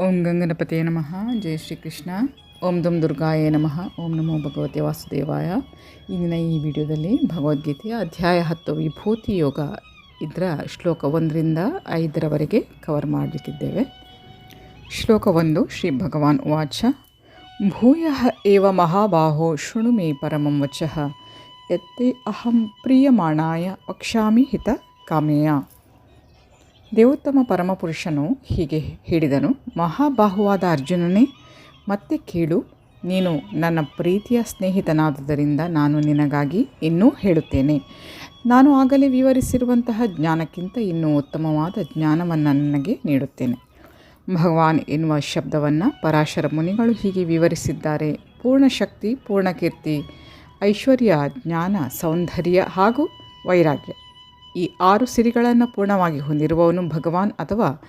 ಓಂ ಗಂಗನಪತಿಯೇ ನಮಃ. ಜಯ ಶ್ರೀಕೃಷ್ಣ. ಓಂ ದುಂ ದುರ್ಗಾಯೇ ನಮಃ. ಓಂ ನಮೋ ಭಗವತಿ ವಾಸುದೇವಾಯ. ಇಂದಿನ ಈ ವಿಡಿಯೋದಲ್ಲಿ ಭಗವದ್ಗೀತೆಯ ಅಧ್ಯಾಯ ಹತ್ತು, ವಿಭೂತಿ ಯೋಗ ಇದರ ಶ್ಲೋಕ ಒಂದರಿಂದ ಐದರವರೆಗೆ ಕವರ್ ಮಾಡಲಿಕ್ಕಿದ್ದೇವೆ. ಶ್ಲೋಕ ಒಂದು, ಶ್ರೀ ಭಗವಾನ್ ವಾಚ. ಭೂಯ ಏವ ಮಹಾಬಾಹೋ ಶೃಣು ಮೇ ಪರಮಂ ವಚಃ. ಎತ್ತೇ ಅಹಂ ಪ್ರಿಯಮಾಣಾಯ ವಕ್ಷಾಮಿ ಹಿತ ಕಾಮೆಯ. ದೇವೋತ್ತಮ ಪರಮಪುರುಷನು ಹೀಗೆ ಹೇಳಿದನು, ಮಹಾಬಾಹುವಾದ ಅರ್ಜುನನೇ, ಮತ್ತೆ ಕೇಳು, ನೀನು ನನ್ನ ಪ್ರೀತಿಯ ಸ್ನೇಹಿತನಾದುದರಿಂದ ನಾನು ನಿನಗಾಗಿ ಇನ್ನೂ ಹೇಳುತ್ತೇನೆ. ನಾನು ಆಗಲೇ ವಿವರಿಸಿರುವಂತಹ ಜ್ಞಾನಕ್ಕಿಂತ ಇನ್ನೂ ಉತ್ತಮವಾದ ಜ್ಞಾನವನ್ನು ನನಗೆ ನೀಡುತ್ತೇನೆ. ಭಗವಾನ್ ಎನ್ನುವ ಶಬ್ದವನ್ನು ಪರಾಶರ ಮುನಿಗಳು ಹೀಗೆ ವಿವರಿಸಿದ್ದಾರೆ. ಪೂರ್ಣ ಶಕ್ತಿ, ಪೂರ್ಣ ಕೀರ್ತಿ, ಐಶ್ವರ್ಯ, ಜ್ಞಾನ, ಸೌಂದರ್ಯ ಹಾಗೂ ವೈರಾಗ್ಯ. ಈ ಆರು ಸಿರಿಗಳನ್ನು ಪೂರ್ಣವಾಗಿ ಹೊಂದಿರುವವನು ಭಗವಾನ್ ಅಥವಾ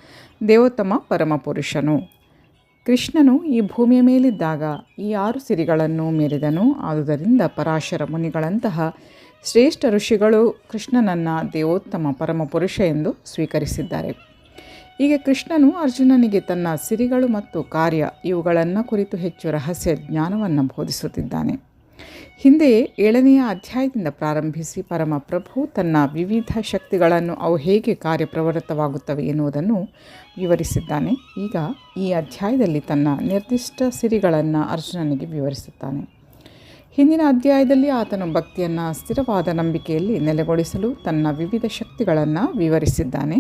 ದೇವೋತ್ತಮ ಪರಮಪುರುಷನು. ಕೃಷ್ಣನು ಈ ಭೂಮಿಯ ಮೇಲಿದ್ದಾಗ ಈ ಆರು ಸಿರಿಗಳನ್ನು ಮೀರಿದನು. ಆದುದರಿಂದ ಪರಾಶರ ಮುನಿಗಳಂತಹ ಶ್ರೇಷ್ಠ ಋಷಿಗಳು ಕೃಷ್ಣನನ್ನು ದೇವೋತ್ತಮ ಪರಮಪುರುಷ ಎಂದು ಸ್ವೀಕರಿಸಿದ್ದಾರೆ. ಈಗ ಕೃಷ್ಣನು ಅರ್ಜುನನಿಗೆ ತನ್ನ ಸಿರಿಗಳು ಮತ್ತು ಕಾರ್ಯ ಇವುಗಳನ್ನು ಕುರಿತು ಹೆಚ್ಚು ರಹಸ್ಯ ಜ್ಞಾನವನ್ನು ಬೋಧಿಸುತ್ತಿದ್ದಾನೆ. ಹಿಂದೆ ಏಳನೆಯ ಅಧ್ಯಾಯದಿಂದ ಪ್ರಾರಂಭಿಸಿ ಪರಮಪ್ರಭು ತನ್ನ ವಿವಿಧ ಶಕ್ತಿಗಳನ್ನು ಅವು ಹೇಗೆ ಕಾರ್ಯಪ್ರವೃತ್ತವಾಗುತ್ತವೆ ಎನ್ನುವುದನ್ನು ವಿವರಿಸಿದ್ದಾನೆ. ಈಗ ಈ ಅಧ್ಯಾಯದಲ್ಲಿ ತನ್ನ ನಿರ್ದಿಷ್ಟ ಸಿರಿಗಳನ್ನು ಅರ್ಜುನನಿಗೆ ವಿವರಿಸುತ್ತಾನೆ. ಹಿಂದಿನ ಅಧ್ಯಾಯದಲ್ಲಿ ಆತನು ಭಕ್ತಿಯನ್ನು, ಸ್ಥಿರವಾದ ನಂಬಿಕೆಯಲ್ಲಿ ನೆಲೆಗೊಳಿಸಲು ತನ್ನ ವಿವಿಧ ಶಕ್ತಿಗಳನ್ನು ವಿವರಿಸಿದ್ದಾನೆ.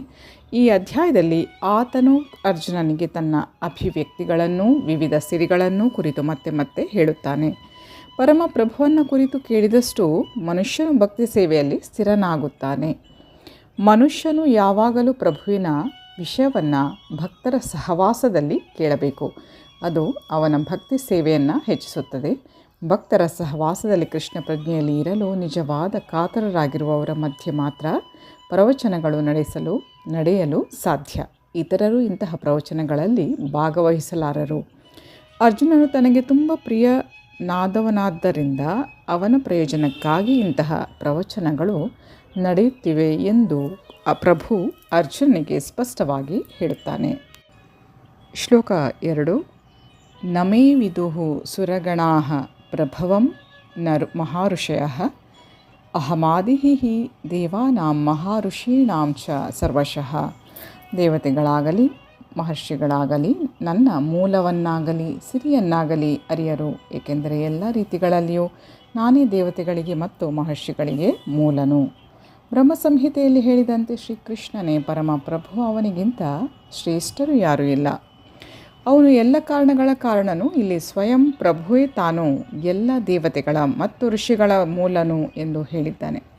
ಈ ಅಧ್ಯಾಯದಲ್ಲಿ ಆತನು ಅರ್ಜುನನಿಗೆ ತನ್ನ ಅಭಿವ್ಯಕ್ತಿಗಳನ್ನು, ವಿವಿಧ ಸಿರಿಗಳನ್ನು ಕುರಿತು ಮತ್ತೆ ಮತ್ತೆ ಹೇಳುತ್ತಾನೆ. ಪರಮ ಪ್ರಭುವನ್ನು ಕುರಿತು ಕೇಳಿದಷ್ಟು ಮನುಷ್ಯನು ಭಕ್ತಿ ಸೇವೆಯಲ್ಲಿ ಸ್ಥಿರನಾಗುತ್ತಾನೆ. ಮನುಷ್ಯನು ಯಾವಾಗಲೂ ಪ್ರಭುವಿನ ವಿಷಯವನ್ನು ಭಕ್ತರ ಸಹವಾಸದಲ್ಲಿ ಕೇಳಬೇಕು. ಅದು ಅವನ ಭಕ್ತಿ ಸೇವೆಯನ್ನು ಹೆಚ್ಚಿಸುತ್ತದೆ. ಭಕ್ತರ ಸಹವಾಸದಲ್ಲಿ ಕೃಷ್ಣ ಪ್ರಜ್ಞೆಯಲ್ಲಿ ಇರಲು, ನಿಜವಾದ ಕಾತರರಾಗಿರುವವರ ಮಧ್ಯೆ ಮಾತ್ರ ಪ್ರವಚನಗಳು ನಡೆಸಲು, ನಡೆಯಲು ಸಾಧ್ಯ. ಇತರರು ಇಂತಹ ಪ್ರವಚನಗಳಲ್ಲಿ ಭಾಗವಹಿಸಲಾರರು. ಅರ್ಜುನನು ತನಗೆ ತುಂಬ ಪ್ರಿಯ ನಾದವನಾದ್ದರಿಂದ ಅವನ ಪ್ರಯೋಜನಕ್ಕಾಗಿ ಇಂತಹ ಪ್ರವಚನಗಳು ನಡೆಯುತ್ತಿವೆ ಎಂದು ಪ್ರಭು ಅರ್ಜುನಿಗೆ ಸ್ಪಷ್ಟವಾಗಿ ಹೇಳುತ್ತಾನೆ. ಶ್ಲೋಕ ಎರಡು, ನಮೇ ವಿದುಹು ಸುರಗಣಾ ಪ್ರಭವಂ ನರ್ ಮಹಾಋಷಯ ಅಹಮಾದಿ ದೇವಾನಾಂ ಮಹಾಋಷೀಣಾಂ ಚ ಸರ್ವಶಃ. ದೇವತೆಗಳಾಗಲಿ ಮಹರ್ಷಿಗಳಾಗಲಿ, ನನ್ನ ಮೂಲವನ್ನಾಗಲಿ, ಸಿರಿಯನ್ನಾಗಲಿ ಅರಿಯರು. ಏಕೆಂದರೆ ಎಲ್ಲ ರೀತಿಗಳಲ್ಲಿಯೂ ನಾನೇ ದೇವತೆಗಳಿಗೆ ಮತ್ತು ಮಹರ್ಷಿಗಳಿಗೆ ಮೂಲನು. ಬ್ರಹ್ಮ ಸಂಹಿತೆಯಲ್ಲಿ ಹೇಳಿದಂತೆ ಶ್ರೀಕೃಷ್ಣನೇ ಪರಮ ಪ್ರಭು ಅವನಿಗಿಂತ ಶ್ರೇಷ್ಠರು ಯಾರೂ ಇಲ್ಲ. ಅವನು ಎಲ್ಲ ಕಾರಣಗಳ ಕಾರಣನು ಇಲ್ಲಿ ಸ್ವಯಂ ಪ್ರಭುವೇ ತಾನು ಎಲ್ಲ ದೇವತೆಗಳ ಮತ್ತು ಋಷಿಗಳ ಮೂಲನು ಎಂದು ಹೇಳಿದ್ದಾನೆ.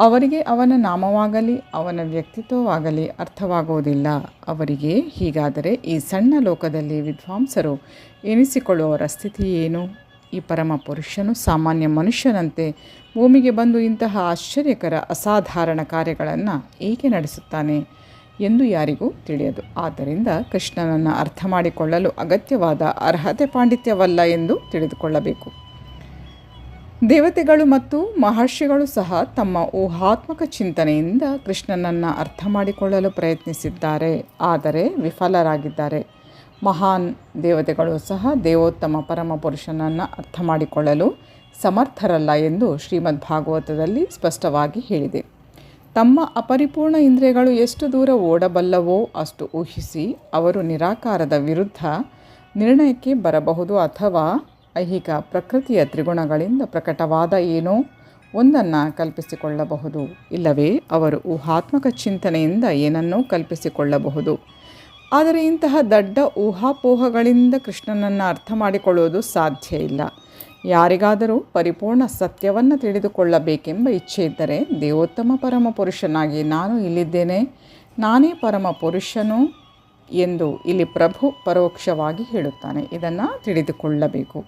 ಅವರಿಗೆ ಅವನ ನಾಮವಾಗಲಿ, ಅವನ ವ್ಯಕ್ತಿತ್ವವಾಗಲಿ ಅರ್ಥವಾಗುವುದಿಲ್ಲ. ಅವರಿಗೆ ಹೀಗಾದರೆ ಈ ಸಣ್ಣ ಲೋಕದಲ್ಲಿ ವಿದ್ವಾಂಸರು ಎನಿಸಿಕೊಳ್ಳುವವರ ಸ್ಥಿತಿ ಏನು? ಈ ಪರಮ ಪುರುಷನು ಸಾಮಾನ್ಯ ಮನುಷ್ಯನಂತೆ ಭೂಮಿಗೆ ಬಂದು ಇಂತಹ ಆಶ್ಚರ್ಯಕರ ಅಸಾಧಾರಣ ಕಾರ್ಯಗಳನ್ನು ಏಕೆ ನಡೆಸುತ್ತಾನೆ ಎಂದು ಯಾರಿಗೂ ತಿಳಿಯದು. ಆದ್ದರಿಂದ ಕೃಷ್ಣನನ್ನು ಅರ್ಥ ಮಾಡಿಕೊಳ್ಳಲು ಅಗತ್ಯವಾದ ಅರ್ಹತೆ ಪಾಂಡಿತ್ಯವಲ್ಲ ಎಂದು ತಿಳಿದುಕೊಳ್ಳಬೇಕು. ದೇವತೆಗಳು ಮತ್ತು ಮಹರ್ಷಿಗಳು ಸಹ ತಮ್ಮ ಊಹಾತ್ಮಕ ಚಿಂತನೆಯಿಂದ ಕೃಷ್ಣನನ್ನು ಅರ್ಥ ಮಾಡಿಕೊಳ್ಳಲು ಪ್ರಯತ್ನಿಸಿದ್ದಾರೆ, ಆದರೆ ವಿಫಲರಾಗಿದ್ದಾರೆ. ಮಹಾನ್ ದೇವತೆಗಳು ಸಹ ದೇವೋತ್ತಮ ಪರಮ ಪುರುಷನನ್ನು ಅರ್ಥ ಮಾಡಿಕೊಳ್ಳಲು ಸಮರ್ಥರಲ್ಲ ಎಂದು ಶ್ರೀಮದ್ ಭಾಗವತದಲ್ಲಿ ಸ್ಪಷ್ಟವಾಗಿ ಹೇಳಿದೆ. ತಮ್ಮ ಅಪರಿಪೂರ್ಣ ಇಂದ್ರಿಯಗಳು ಎಷ್ಟು ದೂರ ಓಡಬಲ್ಲವೋ ಅಷ್ಟು ಊಹಿಸಿ ಅವರು ನಿರಾಕಾರದ ವಿರುದ್ಧ ನಿರ್ಣಯಕ್ಕೆ ಬರಬಹುದು ಅಥವಾ ಐಹಿಕ ಪ್ರಕೃತಿಯ ತ್ರಿಗುಣಗಳಿಂದ ಪ್ರಕಟವಾದ ಏನೋ ಒಂದನ್ನು ಕಲ್ಪಿಸಿಕೊಳ್ಳಬಹುದು. ಇಲ್ಲವೇ, ಅವರು ಊಹಾತ್ಮಕ ಚಿಂತನೆಯಿಂದ ಏನನ್ನೂ ಕಲ್ಪಿಸಿಕೊಳ್ಳಬಹುದು. ಆದರೆ ಇಂತಹ ದಡ್ಡ ಊಹಾಪೋಹಗಳಿಂದ ಕೃಷ್ಣನನ್ನು ಅರ್ಥ ಮಾಡಿಕೊಳ್ಳುವುದು ಸಾಧ್ಯ ಇಲ್ಲ. ಯಾರಿಗಾದರೂ ಪರಿಪೂರ್ಣ ಸತ್ಯವನ್ನು ತಿಳಿದುಕೊಳ್ಳಬೇಕೆಂಬ ಇಚ್ಛೆ ಇದ್ದರೆ ದೇವೋತ್ತಮ ಪರಮ ಪುರುಷನಾಗಿ ನಾನು ಇಲ್ಲಿದ್ದೇನೆ. ನಾನೇ ಪರಮ ಪುರುಷನು ಎಂದು ಇಲ್ಲಿ ಪ್ರಭು ಪರೋಕ್ಷವಾಗಿ ಹೇಳುತ್ತಾನೆ. ಇದನ್ನು ತಿಳಿದುಕೊಳ್ಳಬೇಕು.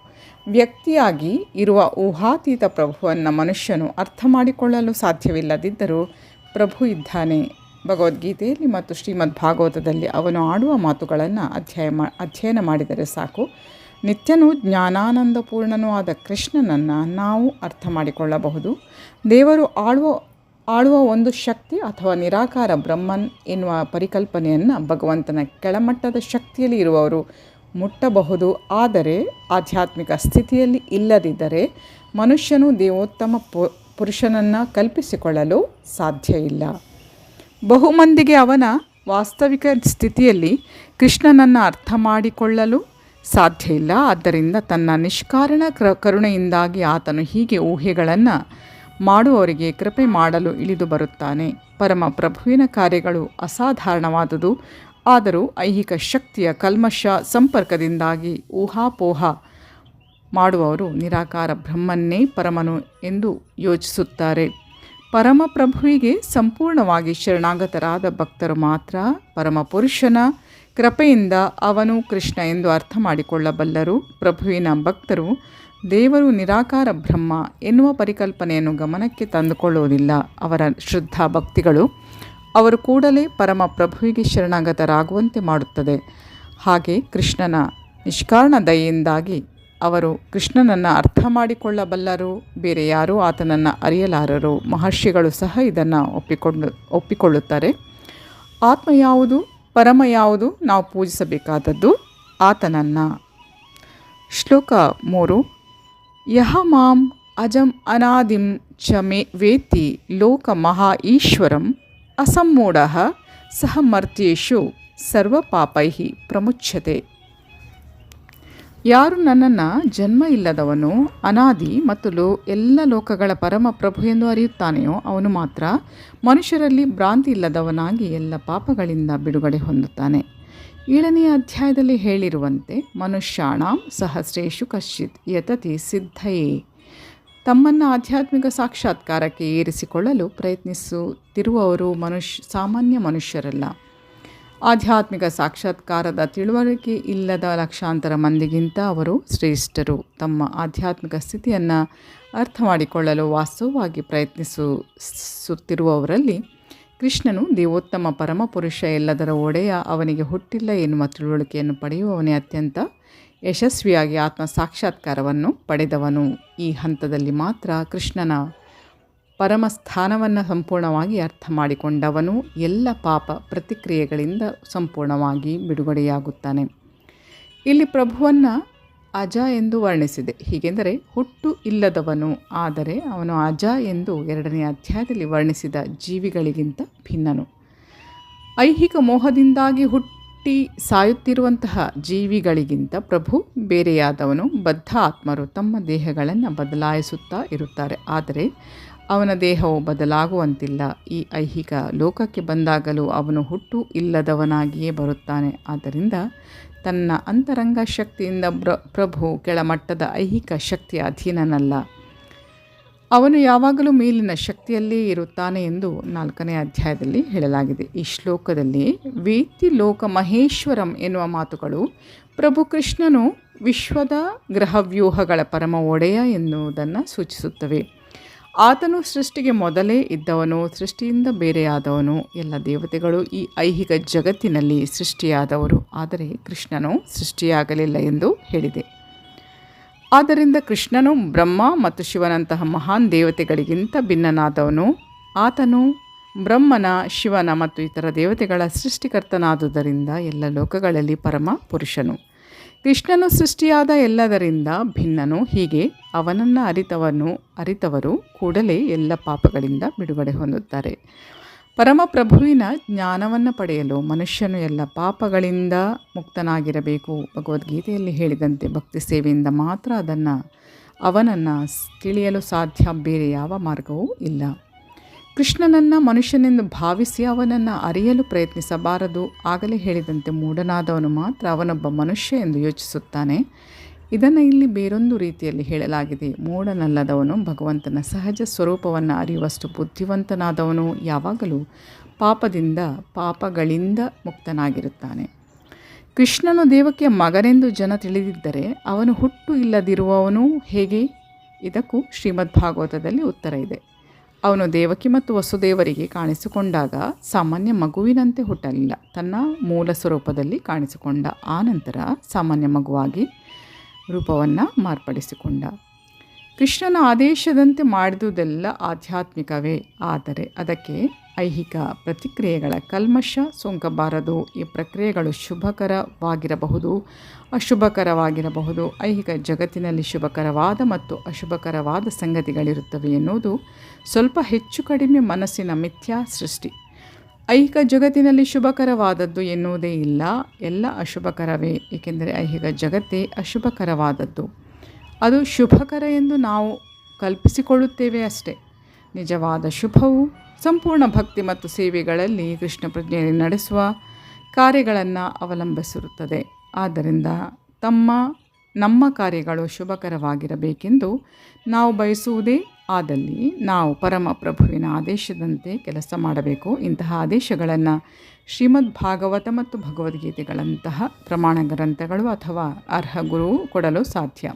ವ್ಯಕ್ತಿಯಾಗಿ ಇರುವ ಊಹಾತೀತ ಪ್ರಭುವನ್ನು ಮನುಷ್ಯನು ಅರ್ಥ ಮಾಡಿಕೊಳ್ಳಲು ಸಾಧ್ಯವಿಲ್ಲದಿದ್ದರೂ ಪ್ರಭು ಇದ್ದಾನೆ. ಭಗವದ್ಗೀತೆಯಲ್ಲಿ ಮತ್ತು ಶ್ರೀಮದ್ ಭಾಗವತದಲ್ಲಿ ಅವನು ಆಡುವ ಮಾತುಗಳನ್ನು ಅಧ್ಯಯ ಮಾ, ಅಧ್ಯಯನ ಮಾಡಿದರೆ ಸಾಕು. ನಿತ್ಯನೂ ಜ್ಞಾನಾನಂದಪೂರ್ಣನೂ ಆದ ಕೃಷ್ಣನನ್ನು ನಾವು ಅರ್ಥ ಮಾಡಿಕೊಳ್ಳಬಹುದು. ದೇವರು ಆಳುವ ಆಳುವ ಒಂದು ಶಕ್ತಿ ಅಥವಾ ನಿರಾಕಾರ ಬ್ರಹ್ಮನ್ ಎನ್ನುವ ಪರಿಕಲ್ಪನೆಯನ್ನು ಭಗವಂತನ ಕೆಳಮಟ್ಟದ ಶಕ್ತಿಯಲ್ಲಿ ಇರುವವರು ಮುಟ್ಟಬಹುದು. ಆದರೆ ಆಧ್ಯಾತ್ಮಿಕ ಸ್ಥಿತಿಯಲ್ಲಿ ಇಲ್ಲದಿದ್ದರೆ ಮನುಷ್ಯನು ದೇವೋತ್ತಮ ಪುರುಷನನ್ನು ಕಲ್ಪಿಸಿಕೊಳ್ಳಲು ಸಾಧ್ಯ ಇಲ್ಲ. ಬಹುಮಂದಿಗೆ ಅವನ ವಾಸ್ತವಿಕ ಸ್ಥಿತಿಯಲ್ಲಿ ಕೃಷ್ಣನನ್ನು ಅರ್ಥ ಮಾಡಿಕೊಳ್ಳಲು ಸಾಧ್ಯ ಇಲ್ಲ. ಆದ್ದರಿಂದ ತನ್ನ ನಿಷ್ಕಾರಣ ಕ್ರ ಕರುಣೆಯಿಂದಾಗಿ ಆತನು ಹೀಗೆ ಊಹೆಗಳನ್ನು ಮಾಡುವವರಿಗೆ ಕೃಪೆ ಮಾಡಲು ಇಳಿದು ಬರುತ್ತಾನೆ. ಪರಮ ಪ್ರಭುವಿನ ಕಾರ್ಯಗಳು ಅಸಾಧಾರಣವಾದುದು. ಆದರೂ ಐಹಿಕ ಶಕ್ತಿಯ ಕಲ್ಮಶ ಸಂಪರ್ಕದಿಂದಾಗಿ ಊಹಾಪೋಹ ಮಾಡುವವರು ನಿರಾಕಾರ ಬ್ರಹ್ಮನ್ನೇ ಪರಮನು ಎಂದು ಯೋಚಿಸುತ್ತಾರೆ. ಪರಮಪ್ರಭುವಿಗೆ ಸಂಪೂರ್ಣವಾಗಿ ಶರಣಾಗತರಾದ ಭಕ್ತರು ಮಾತ್ರ ಪರಮಪುರುಷನ ಕೃಪೆಯಿಂದ ಅವನು ಕೃಷ್ಣ ಎಂದು ಅರ್ಥ ಮಾಡಿಕೊಳ್ಳಬಲ್ಲರು. ಪ್ರಭುವಿನ ಭಕ್ತರು ದೇವರು ನಿರಾಕಾರ ಬ್ರಹ್ಮ ಎನ್ನುವ ಪರಿಕಲ್ಪನೆಯನ್ನು ಗಮನಕ್ಕೆ ತಂದುಕೊಳ್ಳುವುದಿಲ್ಲ. ಅವರ ಶ್ರದ್ಧಾ ಭಕ್ತಿಗಳು ಅವರು ಕೂಡಲೇ ಪರಮ ಪ್ರಭುವಿಗೆ ಶರಣಾಗತರಾಗುವಂತೆ ಮಾಡುತ್ತದೆ. ಹಾಗೆ ಕೃಷ್ಣನ ನಿಷ್ಕಾರಣ ದಯೆಯಿಂದಾಗಿ ಅವರು ಕೃಷ್ಣನನ್ನು ಅರ್ಥ ಮಾಡಿಕೊಳ್ಳಬಲ್ಲರು, ಬೇರೆ ಯಾರೂ ಆತನನ್ನು ಅರಿಯಲಾರರು. ಮಹರ್ಷಿಗಳು ಸಹ ಇದನ್ನು ಒಪ್ಪಿಕೊಂಡು, ಒಪ್ಪಿಕೊಳ್ಳುತ್ತಾರೆ. ಆತ್ಮ ಯಾವುದು, ಪರಮ ಯಾವುದು ನಾವು ಪೂಜಿಸಬೇಕಾದದ್ದು ಆತನನ್ನು. ಶ್ಲೋಕ ಮೂರು ಯಹ ಮಾಂ ಅಜಂ ಅನಾದಿಂ ಚ ಮೇ ವೇತಿ ಲೋಕ ಮಹಾ ಈಶ್ವರಂ ಅಸಮ್ಮೂಢ ಸಹ ಸರ್ವ ಸರ್ವಪಾಪೈ ಪ್ರಮುಚ್ಯತೆ. ಯಾರು ನನ್ನನ್ನು ಜನ್ಮ ಇಲ್ಲದವನು, ಅನಾದಿ ಮತ್ತು ಲೋ ಎಲ್ಲ ಲೋಕಗಳ ಪರಮ ಪ್ರಭು ಎಂದು ಅರಿಯುತ್ತಾನೆಯೋ ಅವನು ಮಾತ್ರ ಮನುಷ್ಯರಲ್ಲಿ ಭ್ರಾಂತಿ ಇಲ್ಲದವನಾಗಿ ಎಲ್ಲ ಪಾಪಗಳಿಂದ ಬಿಡುಗಡೆ ಹೊಂದುತ್ತಾನೆ. ಏಳನೆಯ ಅಧ್ಯಾಯದಲ್ಲಿ ಹೇಳಿರುವಂತೆ, ಮನುಷ್ಯಾಣಾಂ ಸಹಸ್ರೇಶು ಕಶ್ಚಿತ್ ಯತತಿ ಸಿದ್ಧಯೇ. ತಮ್ಮನ್ನು ಆಧ್ಯಾತ್ಮಿಕ ಸಾಕ್ಷಾತ್ಕಾರಕ್ಕೆ ಏರಿಸಿಕೊಳ್ಳಲು ಪ್ರಯತ್ನಿಸುತ್ತಿರುವವರು ಮನುಷ್ಯ, ಸಾಮಾನ್ಯ ಮನುಷ್ಯರಲ್ಲ. ಆಧ್ಯಾತ್ಮಿಕ ಸಾಕ್ಷಾತ್ಕಾರದ ತಿಳುವಳಿಕೆ ಇಲ್ಲದ ಲಕ್ಷಾಂತರ ಮಂದಿಗಿಂತ ಅವರು ಶ್ರೇಷ್ಠರು. ತಮ್ಮ ಆಧ್ಯಾತ್ಮಿಕ ಸ್ಥಿತಿಯನ್ನು ಅರ್ಥ ಮಾಡಿಕೊಳ್ಳಲು ವಾಸ್ತವವಾಗಿ ಪ್ರಯತ್ನಿಸುತ್ತಿರುವವರಲ್ಲಿ ಕೃಷ್ಣನು ದೇವೋತ್ತಮ ಪರಮಪುರುಷ ಎಲ್ಲದರ ಒಡೆಯ, ಅವನಿಗೆ ಹುಟ್ಟಿಲ್ಲ ಎನ್ನುವ ತಿಳುವಳಿಕೆಯನ್ನು ಪಡೆಯುವವನೇ ಅತ್ಯಂತ ಯಶಸ್ವಿಯಾಗಿ ಆತ್ಮ ಸಾಕ್ಷಾತ್ಕಾರವನ್ನು ಪಡೆದವನು. ಈ ಹಂತದಲ್ಲಿ ಮಾತ್ರ ಕೃಷ್ಣನ ಪರಮ ಸ್ಥಾನವನ್ನು ಸಂಪೂರ್ಣವಾಗಿ ಅರ್ಥ ಮಾಡಿಕೊಂಡವನು. ಎಲ್ಲ ಪಾಪ ಪ್ರತಿಕ್ರಿಯೆಗಳಿಂದ ಸಂಪೂರ್ಣವಾಗಿ ಬಿಡುಗಡೆಯಾಗುತ್ತಾನೆ. ಇಲ್ಲಿ ಪ್ರಭುವನ್ನು ಅಜ ಎಂದು ವರ್ಣಿಸಿದೆ. ಹೀಗೆಂದರೆ ಹುಟ್ಟು ಇಲ್ಲದವನು. ಆದರೆ ಅವನು ಅಜ ಎಂದು ಎರಡನೇ ಅಧ್ಯಾಯದಲ್ಲಿ ವರ್ಣಿಸಿದ ಜೀವಿಗಳಿಗಿಂತ ಭಿನ್ನನು. ಐಹಿಕ ಮೋಹದಿಂದಾಗಿ ಹುಟ್ಟಿ ಸಾಯುತ್ತಿರುವಂತಹ ಜೀವಿಗಳಿಗಿಂತ ಪ್ರಭು ಬೇರೆಯಾದವನು ಬದ್ಧ ಆತ್ಮರು ತಮ್ಮ ದೇಹಗಳನ್ನು ಬದಲಾಯಿಸುತ್ತಾ ಇರುತ್ತಾರೆ. ಆದರೆ ಅವನ ದೇಹವು ಬದಲಾಗುವಂತಿಲ್ಲ. ಈ ಐಹಿಕ ಲೋಕಕ್ಕೆ ಬಂದಾಗಲೂ ಅವನು ಹುಟ್ಟು ಇಲ್ಲದವನಾಗಿಯೇ ಬರುತ್ತಾನೆ. ಆದ್ದರಿಂದ ತನ್ನ ಅಂತರಂಗ ಶಕ್ತಿಯಿಂದ ಬ್ರ, ಪ್ರಭು ಕೆಳಮಟ್ಟದ ಐಹಿಕ ಶಕ್ತಿಯ ಅಧೀನನಲ್ಲ. ಅವನು ಯಾವಾಗಲೂ ಮೇಲಿನ ಶಕ್ತಿಯಲ್ಲೇ ಇರುತ್ತಾನೆ ಎಂದು ನಾಲ್ಕನೇ ಅಧ್ಯಾಯದಲ್ಲಿ ಹೇಳಲಾಗಿದೆ. ಈ ಶ್ಲೋಕದಲ್ಲಿ ವೇತಿ ಲೋಕ ಮಹೇಶ್ವರಂ ಎನ್ನುವ ಮಾತುಗಳು ಪ್ರಭು ಕೃಷ್ಣನು ವಿಶ್ವದ ಗ್ರಹವ್ಯೂಹಗಳ ಪರಮ ಒಡೆಯ ಎನ್ನುವುದನ್ನು ಸೂಚಿಸುತ್ತವೆ. ಆತನು ಸೃಷ್ಟಿಗೆ ಮೊದಲೇ ಇದ್ದವನು, ಸೃಷ್ಟಿಯಿಂದ ಬೇರೆಯಾದವನು. ಎಲ್ಲ ದೇವತೆಗಳು ಈ ಐಹಿಕ ಜಗತ್ತಿನಲ್ಲಿ ಸೃಷ್ಟಿಯಾದವರು. ಆದರೆ ಕೃಷ್ಣನು ಸೃಷ್ಟಿಯಾಗಲಿಲ್ಲ ಎಂದು ಹೇಳಿದೆ. ಆದ್ದರಿಂದ ಕೃಷ್ಣನು ಬ್ರಹ್ಮ ಮತ್ತು ಶಿವನಂತಹ ಮಹಾನ್ ದೇವತೆಗಳಿಗಿಂತ ಭಿನ್ನನಾದವನು. ಆತನು ಬ್ರಹ್ಮನ, ಶಿವನ ಮತ್ತು ಇತರ ದೇವತೆಗಳ ಸೃಷ್ಟಿಕರ್ತನಾದುದರಿಂದ ಎಲ್ಲ ಲೋಕಗಳಲ್ಲಿ ಪರಮ ಪುರುಷನು. ಕೃಷ್ಣನು ಸೃಷ್ಟಿಯಾದ ಎಲ್ಲದರಿಂದ ಭಿನ್ನನು. ಹೀಗೆ ಅವನನ್ನು ಅರಿತವನು, ಅರಿತವರು ಕೂಡಲೇ ಎಲ್ಲ ಪಾಪಗಳಿಂದ ಬಿಡುಗಡೆ ಹೊಂದುತ್ತಾರೆ. ಪರಮಪ್ರಭುವಿನ ಜ್ಞಾನವನ್ನು ಪಡೆಯಲು ಮನುಷ್ಯನು ಎಲ್ಲ ಪಾಪಗಳಿಂದ ಮುಕ್ತನಾಗಿರಬೇಕು. ಭಗವದ್ಗೀತೆಯಲ್ಲಿ ಹೇಳಿದಂತೆ ಭಕ್ತಿ ಸೇವೆಯಿಂದ ಮಾತ್ರ ಅದನ್ನು, ಅವನನ್ನು ತಿಳಿಯಲು ಸಾಧ್ಯ ಬೇರೆ ಯಾವ ಮಾರ್ಗವೂ ಇಲ್ಲ. ಕೃಷ್ಣನನ್ನು ಮನುಷ್ಯನೆಂದು ಭಾವಿಸಿ ಅವನನ್ನು ಅರಿಯಲು ಪ್ರಯತ್ನಿಸಬಾರದು. ಆಗಲೇ ಹೇಳಿದಂತೆ ಮೂಢನಾದವನು ಮಾತ್ರ ಅವನೊಬ್ಬ ಮನುಷ್ಯ ಎಂದು ಯೋಚಿಸುತ್ತಾನೆ. ಇದನ್ನು ಇಲ್ಲಿ ಬೇರೊಂದು ರೀತಿಯಲ್ಲಿ ಹೇಳಲಾಗಿದೆ. ಮೂಢನಲ್ಲದವನು ಭಗವಂತನ ಸಹಜ ಸ್ವರೂಪವನ್ನು ಅರಿಯುವಷ್ಟು ಬುದ್ಧಿವಂತನಾದವನು ಯಾವಾಗಲೂ ಪಾಪದಿಂದ, ಪಾಪಗಳಿಂದ ಮುಕ್ತನಾಗಿರುತ್ತಾನೆ. ಕೃಷ್ಣನು ದೇವಕ್ಕೆ ಮಗನೆಂದು ಜನ ತಿಳಿದಿದ್ದರೆ ಅವನು ಹುಟ್ಟು ಇಲ್ಲದಿರುವವನು ಹೇಗೆ? ಇದಕ್ಕೂ ಶ್ರೀಮದ್ ಭಾಗವತದಲ್ಲಿ ಉತ್ತರ ಇದೆ. ಅವನು ದೇವಕಿ ಮತ್ತು ವಸುದೇವರಿಗೆ ಕಾಣಿಸಿಕೊಂಡಾಗ ಸಾಮಾನ್ಯ ಮಗುವಿನಂತೆ ಹುಟ್ಟಲಿಲ್ಲ. ತನ್ನ ಮೂಲ ಸ್ವರೂಪದಲ್ಲಿ ಕಾಣಿಸಿಕೊಂಡ ಆನಂತರ ಸಾಮಾನ್ಯ ಮಗುವಾಗಿ ರೂಪವನ್ನು ಮಾರ್ಪಡಿಸಿಕೊಂಡ. ಕೃಷ್ಣನ ಆದೇಶದಂತೆ ಮಾಡಿದುದೆಲ್ಲ ಆಧ್ಯಾತ್ಮಿಕವೇ, ಆದರೆ ಅದಕ್ಕೆ ಐಹಿಕ ಪ್ರತಿಕ್ರಿಯೆಗಳ ಕಲ್ಮಶ ಸೋಂಕಬಾರದು. ಈ ಪ್ರಕ್ರಿಯೆಗಳು ಶುಭಕರವಾಗಿರಬಹುದು, ಅಶುಭಕರವಾಗಿರಬಹುದು. ಐಹಿಕ ಜಗತ್ತಿನಲ್ಲಿ ಶುಭಕರವಾದ ಮತ್ತು ಅಶುಭಕರವಾದ ಸಂಗತಿಗಳಿರುತ್ತವೆ ಎನ್ನುವುದು ಸ್ವಲ್ಪ ಹೆಚ್ಚು ಕಡಿಮೆ ಮನಸ್ಸಿನ ಮಿಥ್ಯಾ ಸೃಷ್ಟಿ. ಐಹಿಕ ಜಗತ್ತಿನಲ್ಲಿ ಶುಭಕರವಾದದ್ದು ಎನ್ನುವುದೇ ಇಲ್ಲ, ಎಲ್ಲ ಅಶುಭಕರವೇ, ಏಕೆಂದರೆ ಐಹಿಕ ಜಗತ್ತೇ ಅಶುಭಕರವಾದದ್ದು. ಅದು ಶುಭಕರ ಎಂದು ನಾವು ಕಲ್ಪಿಸಿಕೊಳ್ಳುತ್ತೇವೆ ಅಷ್ಟೇ. ನಿಜವಾದ ಶುಭವು ಸಂಪೂರ್ಣ ಭಕ್ತಿ ಮತ್ತು ಸೇವೆಗಳಲ್ಲಿ ಕೃಷ್ಣ ಪ್ರಜ್ಞೆಯಲ್ಲಿ ನಡೆಸುವ ಕಾರ್ಯಗಳನ್ನು ಅವಲಂಬಿಸಿರುತ್ತದೆ. ಆದ್ದರಿಂದ ತಮ್ಮ, ನಮ್ಮ ಕಾರ್ಯಗಳು ಶುಭಕರವಾಗಿರಬೇಕೆಂದು ನಾವು ಬಯಸುವುದೇ ಆದಲ್ಲಿ ನಾವು ಪರಮಪ್ರಭುವಿನ ಆದೇಶದಂತೆ ಕೆಲಸ ಮಾಡಬೇಕು. ಇಂತಹ ಆದೇಶಗಳನ್ನು ಶ್ರೀಮದ್ ಭಾಗವತ ಮತ್ತು ಭಗವದ್ಗೀತೆಗಳಂತಹ ಪ್ರಮಾಣ ಗ್ರಂಥಗಳು ಅಥವಾ ಅರ್ಹ ಗುರುವು ಕೊಡಲು ಸಾಧ್ಯ.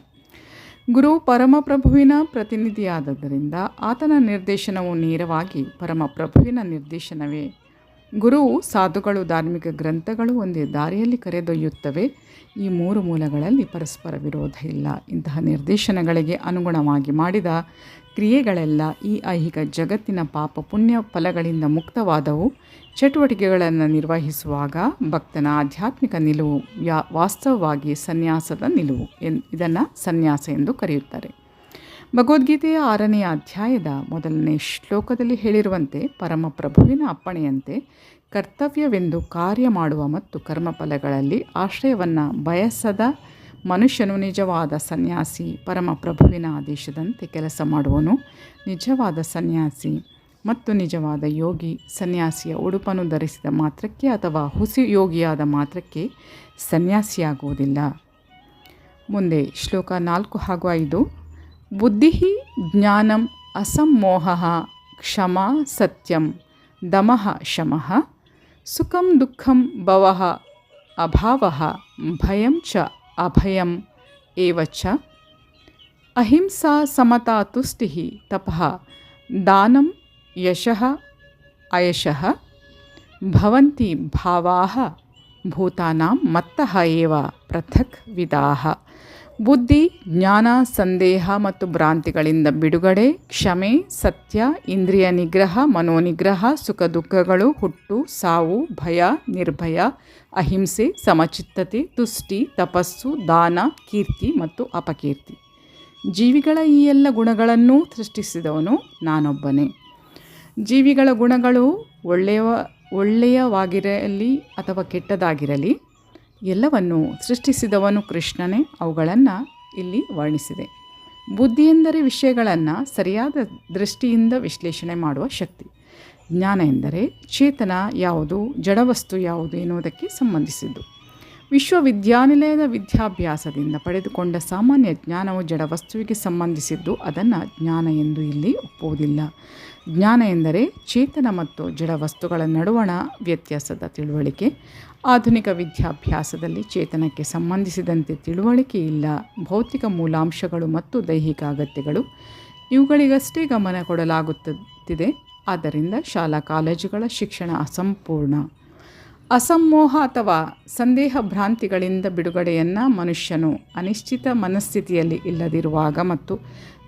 ಗುರು ಪರಮಪ್ರಭುವಿನ ಪ್ರತಿನಿಧಿಯಾದದ್ದರಿಂದ ಆತನ ನಿರ್ದೇಶನವು ನೇರವಾಗಿ ಪರಮಪ್ರಭುವಿನ ನಿರ್ದೇಶನವೇ. ಗುರುವು ಸಾಧುಗಳು ಧಾರ್ಮಿಕ ಗ್ರಂಥಗಳು ಒಂದೇ ದಾರಿಯಲ್ಲಿ ಕರೆದೊಯ್ಯುತ್ತವೆ. ಈ ಮೂರು ಮೂಲಗಳಲ್ಲಿ ಪರಸ್ಪರ ವಿರೋಧ ಇಲ್ಲ. ಇಂತಹ ನಿರ್ದೇಶನಗಳಿಗೆ ಅನುಗುಣವಾಗಿ ಮಾಡಿದ ಕ್ರಿಯೆಗಳೆಲ್ಲ ಈ ಐಹಿಕ ಜಗತ್ತಿನ ಪಾಪ ಪುಣ್ಯ ಫಲಗಳಿಂದ ಮುಕ್ತವಾದವು. ಚಟುವಟಿಕೆಗಳನ್ನು ನಿರ್ವಹಿಸುವಾಗ ಭಕ್ತನ ಆಧ್ಯಾತ್ಮಿಕ ನಿಲುವು ಯಾ, ವಾಸ್ತವವಾಗಿ ಸನ್ಯಾಸದ ನಿಲುವು ಎನ್, ಇದನ್ನು ಸನ್ಯಾಸ ಎಂದು ಕರೆಯುತ್ತಾರೆ. ಭಗವದ್ಗೀತೆಯ ಆರನೆಯ ಅಧ್ಯಾಯದ ಮೊದಲನೇ ಶ್ಲೋಕದಲ್ಲಿ ಹೇಳಿರುವಂತೆ ಪರಮಪ್ರಭುವಿನ ಅಪ್ಪಣೆಯಂತೆ ಕರ್ತವ್ಯವೆಂದು ಕಾರ್ಯ ಮಾಡುವ ಮತ್ತು ಕರ್ಮಫಲಗಳಲ್ಲಿ ಆಶ್ರಯವನ್ನು ಬಯಸದ ಮನುಷ್ಯನು ನಿಜವಾದ ಸನ್ಯಾಸಿ, ಪರಮಪ್ರಭುವಿನ ಆದೇಶದಂತೆ ಕೆಲಸ ಮಾಡುವನು ನಿಜವಾದ ಸನ್ಯಾಸಿ ಮತ್ತು ನಿಜವಾದ ಯೋಗಿ ಸನ್ಯಾಸಿಯ ಉಡುಪನ್ನು ಧರಿಸಿದ ಮಾತ್ರಕ್ಕೆ ಅಥವಾ ಹುಸಿ ಯೋಗಿಯಾದ ಮಾತ್ರಕ್ಕೆ ಸನ್ಯಾಸಿಯಾಗುವುದಿಲ್ಲ. ಮುಂದೆ ಶ್ಲೋಕ ನಾಲ್ಕು ಹಾಗೂ ಐದು. ಬುದ್ಧಿ ಜ್ಞಾನಂ ಅಸಮ್ಮೋಹ ಕ್ಷಮ ಸತ್ಯಂ ದಮಃ ಶಮಃ ಸುಖಂ ದುಃಖಂ ಭವಃ ಅಭಾವ ಭಯಂ ಚ ಅಭಯಂ ಏವ ಚ ಅಹಿಂಸಾ ಸಮತಾ ತುಷ್ಟಿ ತಪಃ ದಾನಂ ಯಶಃ ಅಯಶಃ ಭವಂತಿ ಭಾವಾಹ ಭೂತಾನಾಂ ಮತ್ತಃ ಏವ ಪೃಥಕ್ ವಿಧಾಹ ಬುದ್ಧಿ, ಜ್ಞಾನ, ಸಂದೇಹ ಮತ್ತು ಭ್ರಾಂತಿಗಳಿಂದ ಬಿಡುಗಡೆ, ಕ್ಷಮೆ, ಸತ್ಯ, ಇಂದ್ರಿಯ ನಿಗ್ರಹ, ಮನೋನಿಗ್ರಹ, ಸುಖ ದುಃಖಗಳು, ಹುಟ್ಟು, ಸಾವು, ಭಯ, ನಿರ್ಭಯ, ಅಹಿಂಸೆ, ಸಮಚಿತ್ತತೆ, ತುಷ್ಟಿ, ತಪಸ್ಸು, ದಾನ, ಕೀರ್ತಿ ಮತ್ತು ಅಪಕೀರ್ತಿ. ಜೀವಿಗಳ ಈ ಎಲ್ಲ ಗುಣಗಳನ್ನು ಸೃಷ್ಟಿಸಿದವನು ನಾನೊಬ್ಬನೇ. ಜೀವಿಗಳ ಗುಣಗಳು ಒಳ್ಳೆಯ ಒಳ್ಳೆಯವಾಗಿರಲಿ ಅಥವಾ ಕೆಟ್ಟದಾಗಿರಲಿ, ಎಲ್ಲವನ್ನು ಸೃಷ್ಟಿಸಿದವನು ಕೃಷ್ಣನೇ, ಅವುಗಳನ್ನು ಇಲ್ಲಿ ವರ್ಣಿಸಿದೆ. ಬುದ್ಧಿ ಎಂದರೆ ವಿಷಯಗಳನ್ನು ಸರಿಯಾದ ದೃಷ್ಟಿಯಿಂದ ವಿಶ್ಲೇಷಣೆ ಮಾಡುವ ಶಕ್ತಿ. ಜ್ಞಾನ ಎಂದರೆ ಚೇತನ ಯಾವುದು, ಜಡವಸ್ತು ಯಾವುದು ಎನ್ನುವುದಕ್ಕೆ ಸಂಬಂಧಿಸಿದ್ದು. ವಿಶ್ವವಿದ್ಯಾನಿಲಯದ ವಿದ್ಯಾಭ್ಯಾಸದಿಂದ ಪಡೆದುಕೊಂಡ ಸಾಮಾನ್ಯ ಜ್ಞಾನವು ಜಡವಸ್ತುವಿಗೆ ಸಂಬಂಧಿಸಿದ್ದು ಅದನ್ನು ಜ್ಞಾನ ಎಂದು ಇಲ್ಲಿ ಒಪ್ಪುವುದಿಲ್ಲ. ಜ್ಞಾನ ಎಂದರೆ ಚೇತನ ಮತ್ತು ಜಡ ವಸ್ತುಗಳ ನಡುವಣ ವ್ಯತ್ಯಾಸದ ತಿಳುವಳಿಕೆ. ಆಧುನಿಕ ವಿದ್ಯಾಭ್ಯಾಸದಲ್ಲಿ ಚೇತನಕ್ಕೆ ಸಂಬಂಧಿಸಿದಂತೆ ತಿಳುವಳಿಕೆ ಇಲ್ಲ. ಭೌತಿಕ ಮೂಲಾಂಶಗಳು ಮತ್ತು ದೈಹಿಕ ಅಗತ್ಯಗಳು ಇವುಗಳಿಗಷ್ಟೇ ಗಮನ ಕೊಡಲಾಗುತ್ತಿದೆ. ಆದ್ದರಿಂದ ಶಾಲಾ ಕಾಲೇಜುಗಳ ಶಿಕ್ಷಣ ಅಸಂಪೂರ್ಣ. ಅಸಮ್ಮೋಹ ಅಥವಾ ಸಂದೇಹ ಭ್ರಾಂತಿಗಳಿಂದ ಬಿಡುಗಡೆಯನ್ನು ಮನುಷ್ಯನು ಅನಿಶ್ಚಿತ ಮನಸ್ಥಿತಿಯಲ್ಲಿ ಇಲ್ಲದಿರುವಾಗ ಮತ್ತು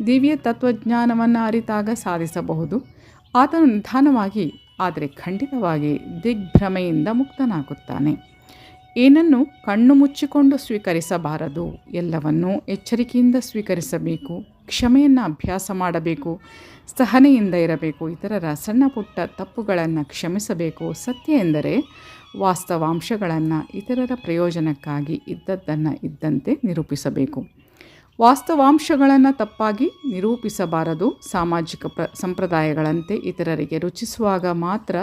ದಿವ್ಯ ತತ್ವಜ್ಞಾನವನ್ನು ಅರಿತಾಗ ಸಾಧಿಸಬಹುದು. ಆತನು ನಿಧಾನವಾಗಿ, ಆದರೆ ಖಂಡಿತವಾಗಿ ದಿಗ್ಭ್ರಮೆಯಿಂದ ಮುಕ್ತನಾಗುತ್ತಾನೆ. ಏನನ್ನು ಕಣ್ಣು ಮುಚ್ಚಿಕೊಂಡು ಸ್ವೀಕರಿಸಬಾರದು? ಎಲ್ಲವನ್ನೂ ಎಚ್ಚರಿಕೆಯಿಂದ ಸ್ವೀಕರಿಸಬೇಕು, ಕ್ಷಮೆಯನ್ನು ಅಭ್ಯಾಸ ಮಾಡಬೇಕು, ಸಹನೆಯಿಂದ ಇರಬೇಕು, ಇತರರ ಸಣ್ಣ ಪುಟ್ಟ ತಪ್ಪುಗಳನ್ನು ಕ್ಷಮಿಸಬೇಕು. ಸತ್ಯ ಎಂದರೆ ವಾಸ್ತವಾಂಶಗಳನ್ನು ಇತರರ ಪ್ರಯೋಜನಕ್ಕಾಗಿ ಇದ್ದದ್ದನ್ನು ಇದ್ದಂತೆ ನಿರೂಪಿಸಬೇಕು. ವಾಸ್ತವಾಂಶಗಳನ್ನು ತಪ್ಪಾಗಿ ನಿರೂಪಿಸಬಾರದು. ಸಾಮಾಜಿಕ ಪ್ರ, ಸಂಪ್ರದಾಯಗಳಂತೆ ಇತರರಿಗೆ ರುಚಿಸುವಾಗ ಮಾತ್ರ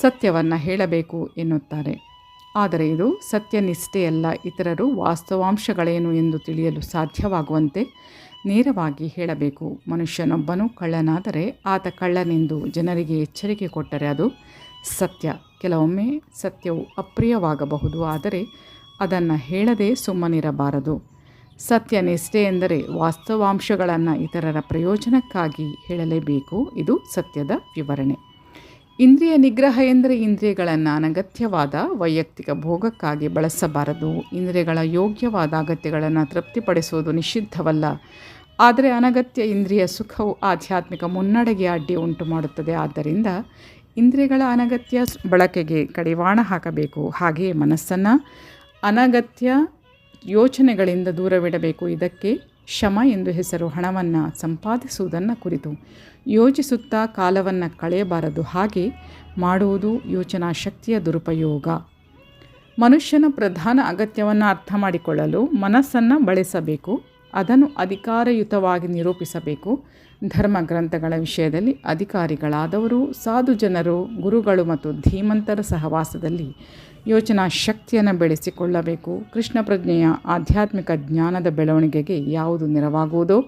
ಸತ್ಯವನ್ನು ಹೇಳಬೇಕು ಎನ್ನುತ್ತಾರೆ. ಆದರೆ ಇದು ಸತ್ಯನಿಷ್ಠೆಯಲ್ಲ, ಇತರರು ವಾಸ್ತವಾಂಶಗಳೇನು ಎಂದು ತಿಳಿಯಲು ಸಾಧ್ಯವಾಗುವಂತೆ ನೇರವಾಗಿ ಹೇಳಬೇಕು. ಮನುಷ್ಯನೊಬ್ಬನು ಕಳ್ಳನಾದರೆ ಆತ ಕಳ್ಳನೆಂದು ಜನರಿಗೆ ಎಚ್ಚರಿಕೆ ಕೊಟ್ಟರೆ ಅದು ಸತ್ಯ. ಕೆಲವೊಮ್ಮೆ ಸತ್ಯವು ಅಪ್ರಿಯವಾಗಬಹುದು, ಆದರೆ ಅದನ್ನು ಹೇಳದೆ ಸುಮ್ಮನಿರಬಾರದು. ಸತ್ಯ ನಿಷ್ಠೆ ಎಂದರೆ ವಾಸ್ತವಾಂಶಗಳನ್ನು ಇತರರ ಪ್ರಯೋಜನಕ್ಕಾಗಿ ಹೇಳಲೇಬೇಕು. ಇದು ಸತ್ಯದ ವಿವರಣೆ. ಇಂದ್ರಿಯ ನಿಗ್ರಹ ಎಂದರೆ ಇಂದ್ರಿಯಗಳನ್ನು ಅನಗತ್ಯವಾದ ವೈಯಕ್ತಿಕ ಭೋಗಕ್ಕಾಗಿ ಬಳಸಬಾರದು. ಇಂದ್ರಿಯಗಳ ಯೋಗ್ಯವಾದ ಅಗತ್ಯಗಳನ್ನು ತೃಪ್ತಿಪಡಿಸುವುದು ನಿಷಿದ್ಧವಲ್ಲ. ಆದರೆ ಅನಗತ್ಯ ಇಂದ್ರಿಯ ಸುಖವು ಆಧ್ಯಾತ್ಮಿಕ ಮುನ್ನಡೆಗೆ ಅಡ್ಡಿ ಉಂಟು ಮಾಡುತ್ತದೆ ಆದ್ದರಿಂದ ಇಂದ್ರಿಯಗಳ ಅನಗತ್ಯ ಬಳಕೆಗೆ ಕಡಿವಾಣ ಹಾಕಬೇಕು. ಹಾಗೆಯೇ ಮನಸ್ಸನ್ನು ಅನಗತ್ಯ ಯೋಚನೆಗಳಿಂದ ದೂರವಿಡಬೇಕು. ಇದಕ್ಕೆ ಶಮ ಎಂದು ಹೆಸರು ಹಣವನ್ನು ಸಂಪಾದಿಸುವುದನ್ನು ಕುರಿತು ಯೋಚಿಸುತ್ತಾ ಕಾಲವನ್ನು ಕಳೆಯಬಾರದು. ಹಾಗೆ ಮಾಡುವುದು ಯೋಚನಾ ಶಕ್ತಿಯ ದುರುಪಯೋಗ. ಮನುಷ್ಯನ ಪ್ರಧಾನ ಅಗತ್ಯವನ್ನು ಅರ್ಥ ಮಾಡಿಕೊಳ್ಳಲು ಮನಸ್ಸನ್ನು ಬಳಸಬೇಕು. ಅದನ್ನು ಅಧಿಕಾರಯುತವಾಗಿ ನಿರೂಪಿಸಬೇಕು. ಧರ್ಮ ಗ್ರಂಥಗಳ ವಿಷಯದಲ್ಲಿ ಅಧಿಕಾರಿಗಳಾದವರು, ಸಾಧು ಜನರು, ಗುರುಗಳು ಮತ್ತು ಧೀಮಂತರ ಸಹವಾಸದಲ್ಲಿ ಯೋಚನಾ ಶಕ್ತಿಯನ್ನು ಬೆಳೆಸಿಕೊಳ್ಳಬೇಕು. ಕೃಷ್ಣ ಪ್ರಜ್ಞೆಯ ಆಧ್ಯಾತ್ಮಿಕ ಜ್ಞಾನದ ಬೆಳವಣಿಗೆಗೆ ಯಾವುದು ನೆರವಾಗುವುದೋ,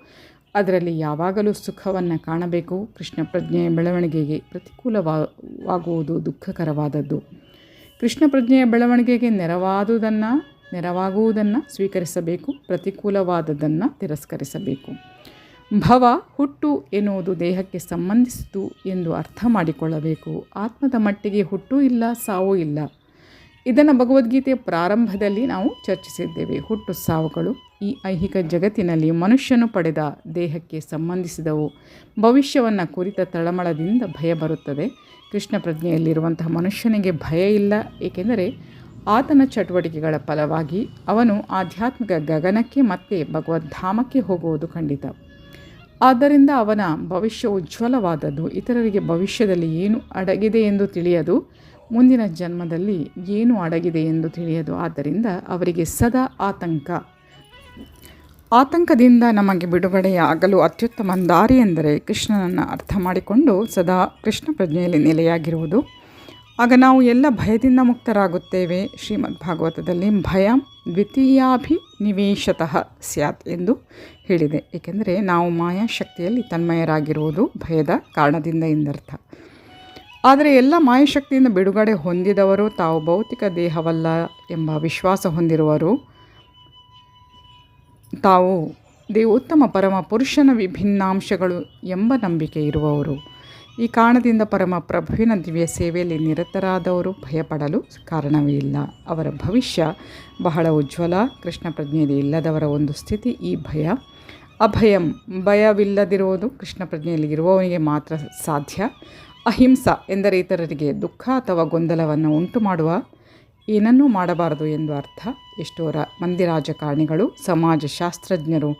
ಅದರಲ್ಲಿ ಯಾವಾಗಲೂ ಸುಖವನ್ನು ಕಾಣಬೇಕು. ಕೃಷ್ಣ ಪ್ರಜ್ಞೆಯ ಬೆಳವಣಿಗೆಗೆ ಪ್ರತಿಕೂಲವಾಗುವುದು ದುಃಖಕರವಾದದ್ದು. ಕೃಷ್ಣ ಪ್ರಜ್ಞೆಯ ಬೆಳವಣಿಗೆಗೆ ನೆರವಾದುದನ್ನು ನೆರವಾಗುವುದನ್ನು ಸ್ವೀಕರಿಸಬೇಕು, ಪ್ರತಿಕೂಲವಾದದನ್ನು ತಿರಸ್ಕರಿಸಬೇಕು. ಭವ, ಹುಟ್ಟು ಎನ್ನುವುದು ದೇಹಕ್ಕೆ ಸಂಬಂಧಿಸಿತು ಎಂದು ಅರ್ಥ ಮಾಡಿಕೊಳ್ಳಬೇಕು. ಆತ್ಮದ ಮಟ್ಟಿಗೆ ಹುಟ್ಟು ಇಲ್ಲ, ಸಾವು ಇಲ್ಲ. ಇದನ್ನು ಭಗವದ್ಗೀತೆಯ ಪ್ರಾರಂಭದಲ್ಲಿ ನಾವು ಚರ್ಚಿಸಿದ್ದೇವೆ. ಹುಟ್ಟು, ಸಾವುಗಳು ಈ ಐಹಿಕ ಜಗತ್ತಿನಲ್ಲಿ ಮನುಷ್ಯನು ಪಡೆದ ದೇಹಕ್ಕೆ ಸಂಬಂಧಿಸಿದವು. ಭವಿಷ್ಯವನ್ನು ಕುರಿತ ತಳಮಳದಿಂದ ಭಯ ಬರುತ್ತದೆ. ಕೃಷ್ಣ ಪ್ರಜ್ಞೆಯಲ್ಲಿರುವಂತಹ ಮನುಷ್ಯನಿಗೆ ಭಯ ಇಲ್ಲ, ಏಕೆಂದರೆ ಆತನ ಚಟುವಟಿಕೆಗಳ ಫಲವಾಗಿ ಅವನು ಆಧ್ಯಾತ್ಮಿಕ ಗಗನಕ್ಕೆ ಮತ್ತೆ ಭಗವದ್ಧಾಮಕ್ಕೆ ಹೋಗುವುದು ಖಂಡಿತ. ಆದ್ದರಿಂದ ಅವನ ಭವಿಷ್ಯ ಉಜ್ವಲವಾದದ್ದು, ಇತರರಿಗೆ ಭವಿಷ್ಯದಲ್ಲಿ ಏನು ಅಡಗಿದೆ ಎಂದು ತಿಳಿಯದು, ಮುಂದಿನ ಜನ್ಮದಲ್ಲಿ ಏನು ಅಡಗಿದೆ ಎಂದು ತಿಳಿಯದು. ಆದ್ದರಿಂದ ಅವರಿಗೆ ಸದಾ ಆತಂಕ. ಆತಂಕದಿಂದ ನಮಗೆ ಬಿಡುಗಡೆಯಾಗಲು ಅತ್ಯುತ್ತಮ ದಾರಿ ಎಂದರೆ ಕೃಷ್ಣನನ್ನು ಅರ್ಥ ಮಾಡಿಕೊಂಡು ಸದಾ ಕೃಷ್ಣ ಪ್ರಜ್ಞೆಯಲ್ಲಿ ನೆಲೆಯಾಗಿರುವುದು. ಆಗ ನಾವು ಎಲ್ಲ ಭಯದಿಂದ ಮುಕ್ತರಾಗುತ್ತೇವೆ. ಶ್ರೀಮದ್ ಭಾಗವತದಲ್ಲಿ ಭಯ ದ್ವಿತೀಯಾಭಿನಿವೇಶತಃ ಸ್ಯಾತ್ ಎಂದು ಹೇಳಿದೆ. ಏಕೆಂದರೆ ನಾವು ಮಾಯಾಶಕ್ತಿಯಲ್ಲಿ ತನ್ಮಯರಾಗಿರುವುದು ಭಯದ ಕಾರಣದಿಂದ ಎಂದರ್ಥ. ಆದರೆ ಎಲ್ಲ ಮಾಯಾಶಕ್ತಿಯಿಂದ ಬಿಡುಗಡೆ ಹೊಂದಿದವರು ತಾವು ಭೌತಿಕ ದೇಹವಲ್ಲ ಎಂಬ ವಿಶ್ವಾಸ ಹೊಂದಿರುವರು. ತಾವು ದೇವ ಉತ್ತಮ ಪರಮ ಪುರುಷನ ವಿಭಿನ್ನಾಂಶಗಳು ಎಂಬ ನಂಬಿಕೆ ಇರುವವರು. ಈ ಕಾರಣದಿಂದ ಪರಮ ಪ್ರಭುವಿನ ದಿವ್ಯ ಸೇವೆಯಲ್ಲಿ ನಿರತರಾದವರು ಭಯಪಡಲು ಕಾರಣವೇ ಇಲ್ಲ. ಅವರ ಭವಿಷ್ಯ ಬಹಳ ಉಜ್ವಲ, ಕೃಷ್ಣ ಪ್ರಜ್ಞೆಯಲ್ಲಿ ಇಲ್ಲದವರ ಒಂದು ಸ್ಥಿತಿ ಈ ಭಯ. ಅಭಯಂ, ಭಯವಿಲ್ಲದಿರುವುದು ಕೃಷ್ಣ ಪ್ರಜ್ಞೆಯಲ್ಲಿ ಇರುವವನಿಗೆ ಮಾತ್ರ ಸಾಧ್ಯ. ಅಹಿಂಸ ಎಂದರೆ ಇತರರಿಗೆ ದುಃಖ ಅಥವಾ ಗೊಂದಲವನ್ನು ಉಂಟು ಮಾಡುವ ಏನನ್ನೂ ಮಾಡಬಾರದು ಎಂದು ಅರ್ಥ. ಎಷ್ಟೋ ರ ಮಂದಿ ರಾಜಕಾರಣಿಗಳು ಸಮಾಜಶಾಸ್ತ್ರಜ್ಞರು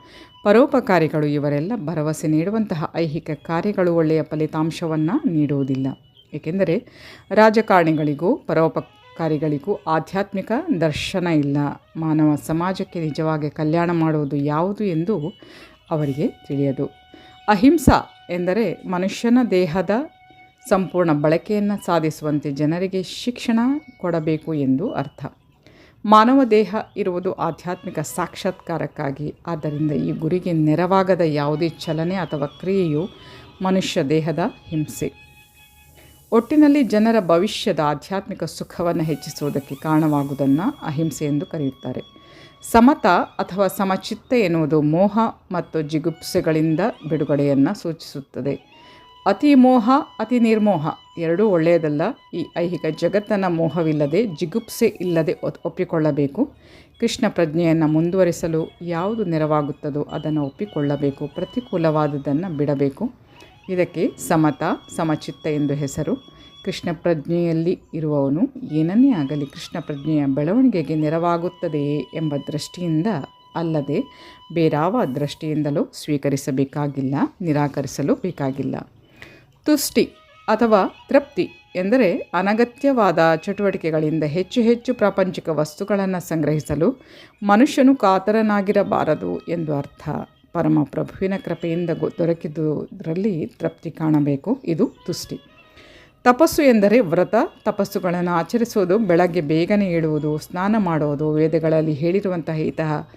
ಪರೋಪಕಾರಿಗಳು ಇವರೆಲ್ಲ ಭರವಸೆ ನೀಡುವಂತಹ ಐಹಿಕ ಕಾರ್ಯಗಳು ಒಳ್ಳೆಯ ಫಲಿತಾಂಶವನ್ನು ನೀಡುವುದಿಲ್ಲ. ಏಕೆಂದರೆ ರಾಜಕಾರಣಿಗಳಿಗೂ, ಪರೋಪಕಾರಿಗಳಿಗೂ ಆಧ್ಯಾತ್ಮಿಕ ದರ್ಶನ ಇಲ್ಲ. ಮಾನವ ಸಮಾಜಕ್ಕೆ ನಿಜವಾಗಿ ಕಲ್ಯಾಣ ಮಾಡುವುದು ಯಾವುದು ಎಂದು ಅವರಿಗೆ ತಿಳಿಯದು. ಅಹಿಂಸಾ ಎಂದರೆ ಮನುಷ್ಯನ ದೇಹದ ಸಂಪೂರ್ಣ ಬಳಕೆಯನ್ನು ಸಾಧಿಸುವಂತೆ ಜನರಿಗೆ ಶಿಕ್ಷಣ ಕೊಡಬೇಕು ಎಂದು ಅರ್ಥ. ಮಾನವ ದೇಹ ಇರುವುದು ಆಧ್ಯಾತ್ಮಿಕ ಸಾಕ್ಷಾತ್ಕಾರಕ್ಕಾಗಿ. ಆದ್ದರಿಂದ ಈ ಗುರಿಗೆ ನೆರವಾಗದ ಯಾವುದೇ ಚಲನೆ ಅಥವಾ ಕ್ರಿಯೆಯು ಮನುಷ್ಯ ದೇಹದ ಹಿಂಸೆ. ಒಟ್ಟಿನಲ್ಲಿ ಜನರ ಭವಿಷ್ಯದ ಆಧ್ಯಾತ್ಮಿಕ ಸುಖವನ್ನು ಹೆಚ್ಚಿಸುವುದಕ್ಕೆ ಕಾರಣವಾಗುವುದನ್ನು ಅಹಿಂಸೆ ಎಂದು ಕರೆಯುತ್ತಾರೆ. ಸಮತ ಅಥವಾ ಸಮಚಿತ್ತ ಎನ್ನುವುದು ಮೋಹ ಮತ್ತು ಜಿಗುಪ್ಸೆಗಳಿಂದ ಬಿಡುಗಡೆಯನ್ನು ಸೂಚಿಸುತ್ತದೆ. ಅತಿ ಮೋಹ, ಅತಿ ನಿರ್ಮೋಹ ಎರಡೂ ಒಳ್ಳೆಯದಲ್ಲ. ಈ ಐಹಿಕ ಜಗತ್ತನ್ನು ಮೋಹವಿಲ್ಲದೆ, ಜಿಗುಪ್ಸೆ ಇಲ್ಲದೆ ಒಪ್ಪಿಕೊಳ್ಳಬೇಕು. ಕೃಷ್ಣ ಪ್ರಜ್ಞೆಯನ್ನು ಮುಂದುವರಿಸಲು ಯಾವುದು ನೆರವಾಗುತ್ತದೋ ಅದನ್ನು ಒಪ್ಪಿಕೊಳ್ಳಬೇಕು. ಪ್ರತಿಕೂಲವಾದುದನ್ನು ಬಿಡಬೇಕು. ಇದಕ್ಕೆ ಸಮತ, ಸಮಚಿತ್ತ ಎಂದು ಹೆಸರು. ಕೃಷ್ಣ ಪ್ರಜ್ಞೆಯಲ್ಲಿ ಇರುವವನು ಏನನ್ನೇ ಆಗಲಿ ಕೃಷ್ಣ ಪ್ರಜ್ಞೆಯ ಬೆಳವಣಿಗೆಗೆ ನೆರವಾಗುತ್ತದೆಯೇ ಎಂಬ ದೃಷ್ಟಿಯಿಂದ ಅಲ್ಲದೆ ಬೇರಾವ ದೃಷ್ಟಿಯಿಂದಲೂ ಸ್ವೀಕರಿಸಬೇಕಾಗಿಲ್ಲ, ನಿರಾಕರಿಸಲು ಬೇಕಾಗಿಲ್ಲ. ತುಷ್ಟಿ ಅಥವಾ ತೃಪ್ತಿ ಎಂದರೆ ಅನಗತ್ಯವಾದ ಚಟುವಟಿಕೆಗಳಿಂದ ಹೆಚ್ಚು ಹೆಚ್ಚು ಪ್ರಾಪಂಚಿಕ ವಸ್ತುಗಳನ್ನು ಸಂಗ್ರಹಿಸಲು ಮನುಷ್ಯನು ಕಾತರನಾಗಿರಬಾರದು ಎಂದು ಅರ್ಥ. ಪರಮ ಪ್ರಭುವಿನ ಕೃಪೆಯಿಂದ ದೊರಕಿದುದರಲ್ಲಿ ತೃಪ್ತಿ ಕಾಣಬೇಕು. ಇದು ತುಷ್ಟಿ. ತಪಸ್ಸು ಎಂದರೆ ವ್ರತ, ತಪಸ್ಸುಗಳನ್ನು ಆಚರಿಸುವುದು ಬೆಳಗ್ಗೆ ಬೇಗನೆ ಏಳುವುದು, ಸ್ನಾನ ಮಾಡುವುದು ವೇದಗಳಲ್ಲಿ ಹೇಳಿರುವಂತಹ ಇಂತಹ